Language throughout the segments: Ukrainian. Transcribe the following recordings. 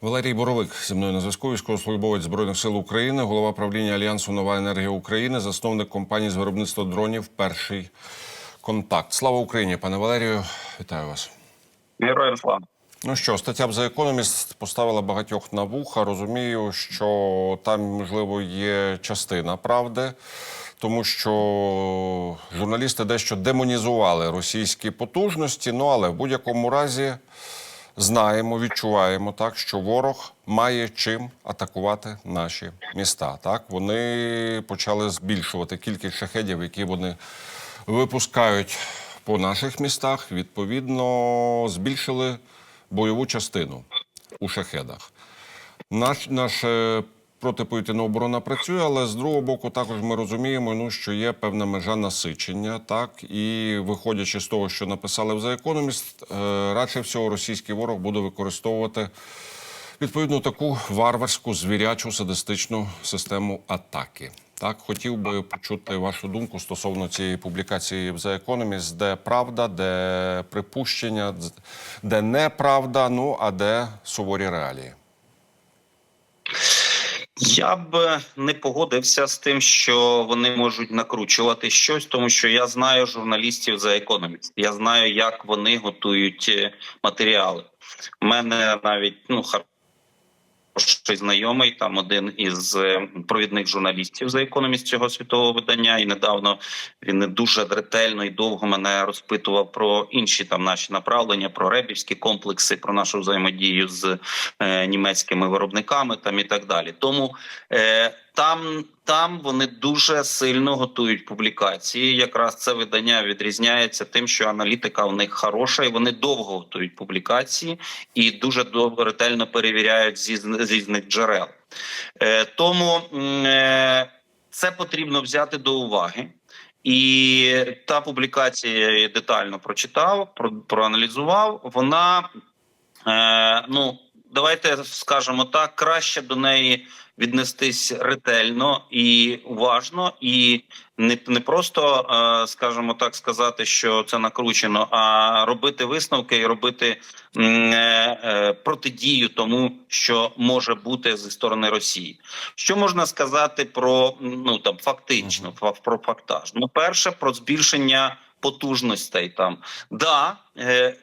Валерій Боровик зі мною на зв'язку, військовослужбовець збройних сил України, голова правління Альянсу Нова енергія України, засновник компанії з виробництва дронів Перший контакт. Слава Україні, пане Валерію, вітаю вас. Героям слава. Ну що, стаття в The Economist поставила багатьох на вуха. Розумію, що там можливо є частина правди, тому що журналісти дещо демонізували російські потужності. Ну але в будь-якому разі знаємо, відчуваємо так, що ворог має чим атакувати наші міста. Так вони почали збільшувати кількість шахедів, які вони випускають по наших містах. Відповідно, збільшили бойову частину у шахедах. Наш, наша протиповітряна оборона працює, але з другого боку, також ми розуміємо, ну, що є певна межа насичення. Так і виходячи з того, що написали в е, радше всього російський ворог буде використовувати відповідно таку варварську звірячу садистичну систему атаки. Так, хотів би почути вашу думку стосовно цієї публікації в The Economist, де правда, де припущення, де неправда, ну а де суворі реалії. Я б не погодився з тим, що вони можуть накручувати щось, тому що я знаю журналістів за економіст. Я знаю, як вони готують е, матеріали. У мене навіть ну хороший знайомий, там один із е, провідних журналістів за економіст цього світового видання, і недавно він не дуже ретельно і довго мене розпитував про інші там наші направлення, про ребівські комплекси, про нашу взаємодію з е, німецькими виробниками там і так далі. Тому е, там. Там вони дуже сильно готують публікації. Якраз це видання відрізняється тим, що аналітика у них хороша, і вони довго готують публікації і дуже довго ретельно перевіряють з різних джерел. Е, тому е, це потрібно взяти до уваги. І та публікація я її детально прочитав, про, проаналізував. Вона е, ну давайте скажемо так, краще до неї віднестись ретельно і уважно, і не, не просто е, скажімо так сказати, що це накручено, а робити висновки і робити е, е, протидію тому, що може бути зі сторони Росії. Що можна сказати про ну там фактично, фа- про фактаж? Ну, перше, про збільшення потужностей там. Да,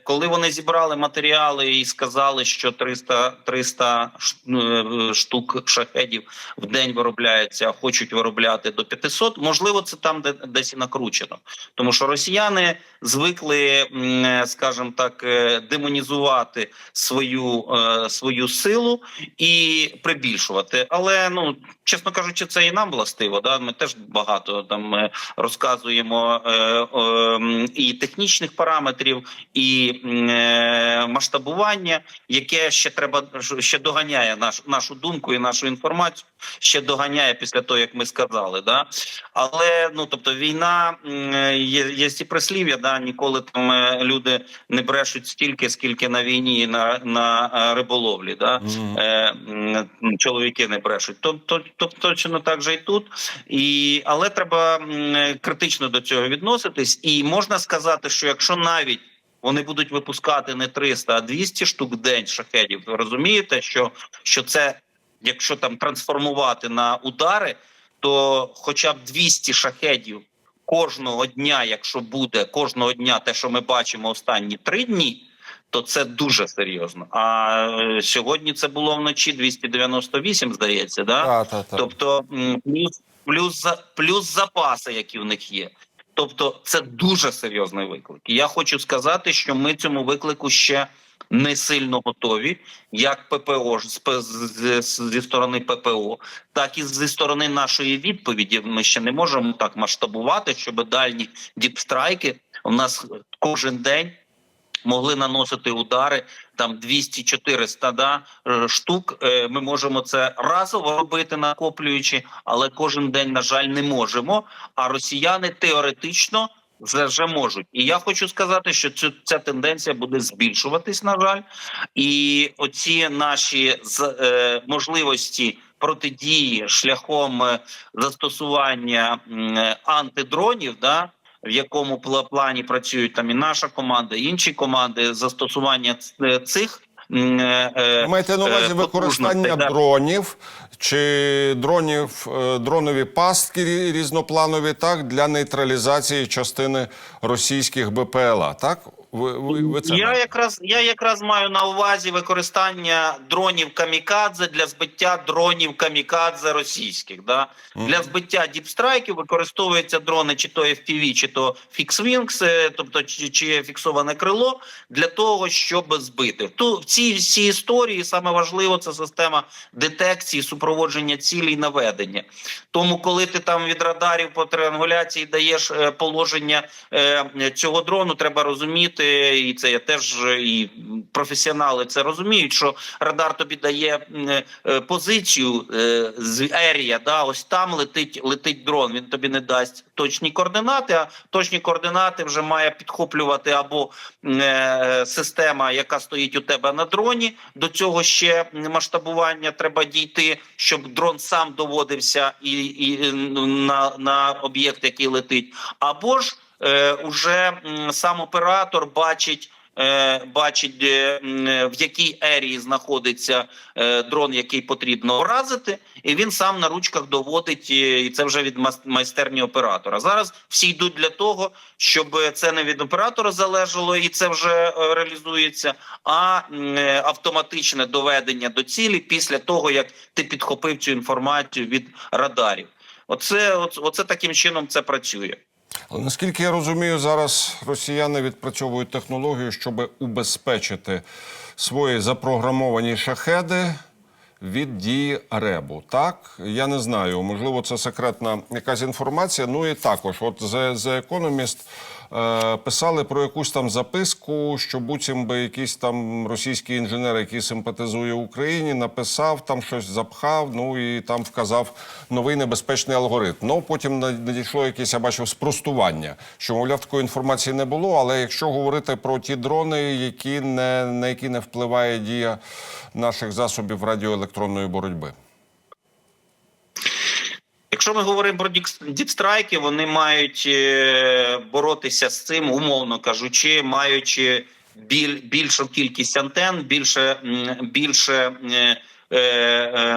коли вони зібрали матеріали і сказали, що 300, 300 е, штук шахедів в день виробляється, а хочуть виробляти до 500, можливо, це там де, десь і накручено. Тому що росіяни звикли, е, скажімо так, е, демонізувати свою, е, свою силу і прибільшувати. Але ну чесно кажучи, це і нам властиво. Да? Ми теж багато там е, розказуємо е, е, і технічних параметрів, і е, масштабування, яке ще треба ще доганяє наш, нашу думку і нашу інформацію. Ще доганяє після того, як ми сказали. Да? Але ну тобто, війна е, є, є ці прислів'я, да ніколи там е, люди не брешуть стільки, скільки на війні і на, на е, риболовлі. Да? Е, м, чоловіки не брешуть. То, то, то точно так же і тут. І, але треба м, критично до цього відноситись. І можна сказати, що якщо навіть вони будуть випускати не 300, а 200 штук в день шахедів, ви розумієте, що, що це, якщо там трансформувати на удари, то хоча б 200 шахедів кожного дня, якщо буде кожного дня, те, що ми бачимо останні три дні то це дуже серйозно. А е, сьогодні це було вночі 298, здається, да? Та, та, та. Тобто плюс, плюс, плюс запаси, які в них є. Тобто, це дуже серйозний виклик. І я хочу сказати, що ми цьому виклику ще не сильно готові, як ППО зі сторони ППО, так і зі сторони нашої відповіді. Ми ще не можемо так масштабувати, щоб дальні діпстрайки у нас кожен день могли наносити удари там 200-400 да, е, штук. Е, Ми можемо це разово робити, накоплюючи, але кожен день, на жаль, не можемо. А росіяни теоретично вже, вже можуть. І я хочу сказати, що цю ця тенденція буде збільшуватись, на жаль, і оці наші з, е, можливості. Протидії шляхом е, застосування антидронів, да в якому плані працюють там і наша команда, і інші команди застосування е, цих е, е, маєте на увазі використання да. дронів чи дронів, дронові пастки різнопланові, так, для нейтралізації частини російських БПЛА, так? Ви, ви, ви це Я якраз я якраз маю на увазі використання дронів камікадзе для збиття дронів камікадзе російських. Да? Для збиття діпстрайків використовуються дрони, чи то FPV, чи то Fixed-Wings, е, тобто чи, чи фіксоване крило, для того, щоб збити. Ту в цій всій історії саме важливо це система детекції, супроводження цілей і наведення. Тому, коли ти там від радарів по триангуляції даєш е, положення е, цього дрону, треба розуміти, і це я теж і професіонали це розуміють, що радар тобі дає е, позицію е, з ерія. Да, ось там летить летить дрон. Він тобі не дасть точні координати. А точні координати вже має підхоплювати або е, система, яка стоїть у тебе на дроні. До цього ще масштабування треба дійти, щоб дрон сам доводився і, і на, на об'єкт, який летить, або ж е, уже сам оператор бачить. е, Бачить, е, в якій ерії знаходиться е, дрон, який потрібно вразити, і він сам на ручках доводить, і це вже від майстерні оператора. Зараз всі йдуть для того, щоб це не від оператора залежало, і це вже реалізується, а автоматичне доведення до цілі після того, як ти підхопив цю інформацію від радарів. Оце, оце таким чином це працює. Але наскільки я розумію, зараз росіяни відпрацьовують технологію, щоб убезпечити свої запрограмовані шахеди від дії ребу. Так, я не знаю, можливо, це секретна якась інформація. Ну і також, от The, The Economist писали про якусь там записку, що буцім би якийсь там російський інженер, який симпатизує Україні, написав там щось запхав. Ну і там вказав новий небезпечний алгоритм. Ну потім надійшло якесь, я бачив, спростування, що мовляв такої інформації не було. Але якщо говорити про ті дрони, які не на які не впливає дія наших засобів радіоелектронної боротьби. Якщо ми говоримо про діпстрайки, вони мають е, боротися з цим, умовно кажучи, маючи біль, більшу кількість антен, більше, більше е,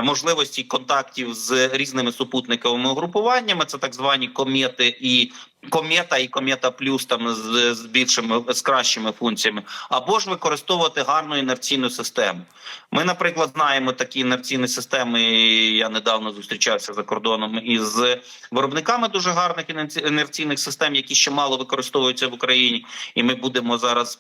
можливості контактів з різними супутниковими угрупуваннями. Це так звані комети і комета, і комета плюс там з, з більшими з кращими функціями, або ж використовувати гарну інерційну систему. Ми, наприклад, знаємо такі інерційні системи. Я недавно зустрічався за кордоном із виробниками дуже гарних інерці- інерційних систем, які ще мало використовуються в Україні, і ми будемо зараз.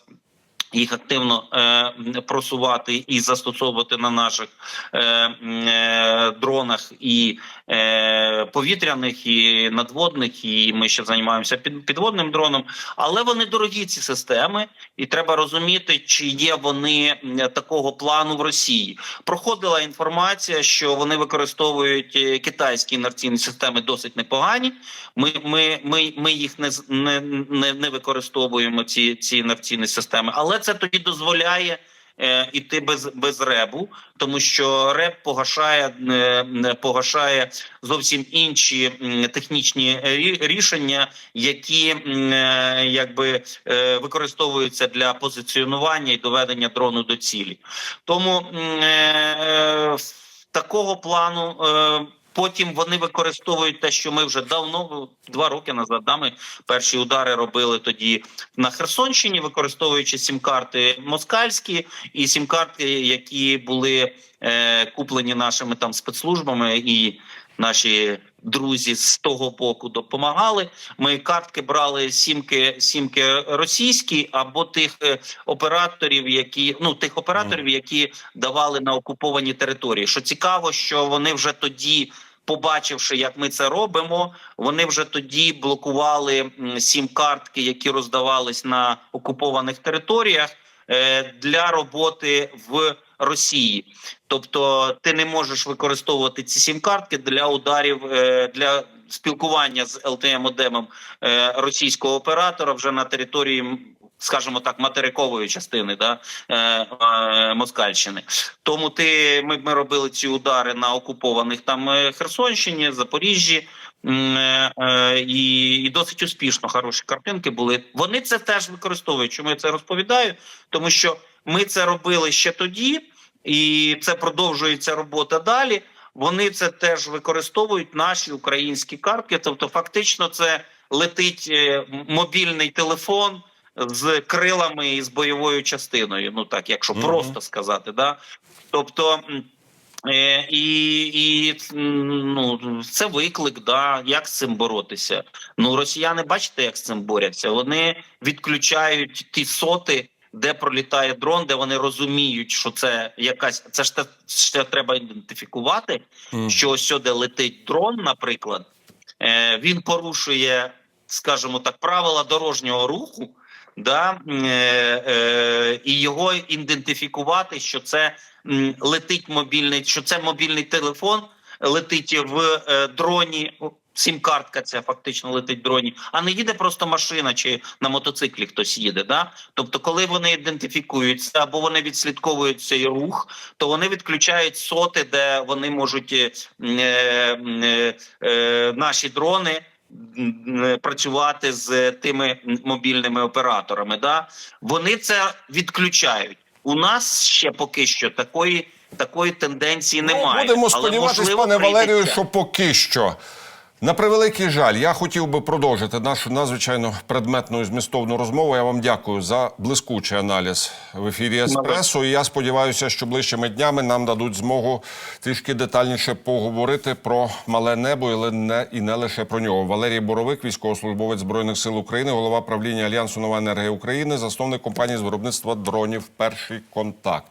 Їх активно е, просувати і застосовувати на наших е, е, дронах і е, повітряних, і надводних. І ми ще займаємося під, підводним дроном. Але вони дорогі ці системи, і треба розуміти, чи є вони такого плану в Росії. Проходила інформація, що вони використовують е, китайські інерційні системи досить непогані. Ми, ми, ми, ми їх не, не, не, використовуємо ці, ці інерційні системи, але це тоді дозволяє. е, Іти без без ребу, тому що реб погашає е, погашає зовсім інші технічні рішення, які е, якби використовуються для позиціонування і доведення дрону до цілі. Тому такого плану. Потім вони використовують те, що ми вже давно два роки назад. Да, ми перші удари робили тоді на Херсонщині, використовуючи сім-карти москальські і сім-карти, які були е, куплені нашими там спецслужбами, і наші друзі з того боку допомагали. Ми картки брали сімки, сімки російські або тих е, операторів, які ну тих операторів, які давали на окуповані території. Що цікаво, що вони вже тоді. Побачивши, як ми це робимо, вони вже тоді блокували сім картки, які роздавались на окупованих територіях е, для роботи в Росії. Тобто, ти не можеш використовувати ці сім картки для ударів е, для спілкування з ЛТМ модемом е, російського оператора вже на території скажімо так, материкової частини да, е, е, Москальщини. Тому ти ми, ми робили ці удари на окупованих там е, Херсонщині, Запоріжжі. е, е, І, і досить успішно хороші картинки були. Вони це теж використовують. Чому я це розповідаю? Тому що ми це робили ще тоді, і це продовжується робота далі. Вони це теж використовують наші українські картки. Тобто, фактично, це летить мобільний телефон з крилами і з бойовою частиною. Ну так, якщо Мгм. просто сказати, да. Тобто. Е, і, і ну це виклик, да як з цим боротися. Ну росіяни, бачите, як з цим борються. Вони відключають ті соти, де пролітає дрон, де вони розуміють, що це якась це ж те, ще треба ідентифікувати. Мгм. Що ось сюди летить дрон, наприклад, е, він порушує, скажімо так, правила дорожнього руху. Да, е, е, і його ідентифікувати, що це летить мобільний, що це мобільний телефон летить в е, дроні. Сім-картка ця фактично летить в дроні, а не їде просто машина чи на мотоциклі хтось їде. Да? Тобто, коли вони ідентифікуються або вони відслідковують цей рух, то вони відключають соти, де вони можуть е, е, е, наші дрони працювати з тими мобільними операторами. Да? Вони це відключають. У нас ще поки що такої, такої тенденції немає. Ну, будемо сподіватися, пане пане Валерію, що поки що. На превеликий жаль, я хотів би продовжити нашу надзвичайно предметну і змістовну розмову. Я вам дякую за блискучий аналіз в ефірі Еспресо. І я сподіваюся, що ближчими днями нам дадуть змогу трішки детальніше поговорити про мале небо, але не і не лише про нього. Валерій Боровик, військовослужбовець збройних сил України, голова правління Альянсу Нова енергія України, засновник компанії з виробництва дронів Перший контакт.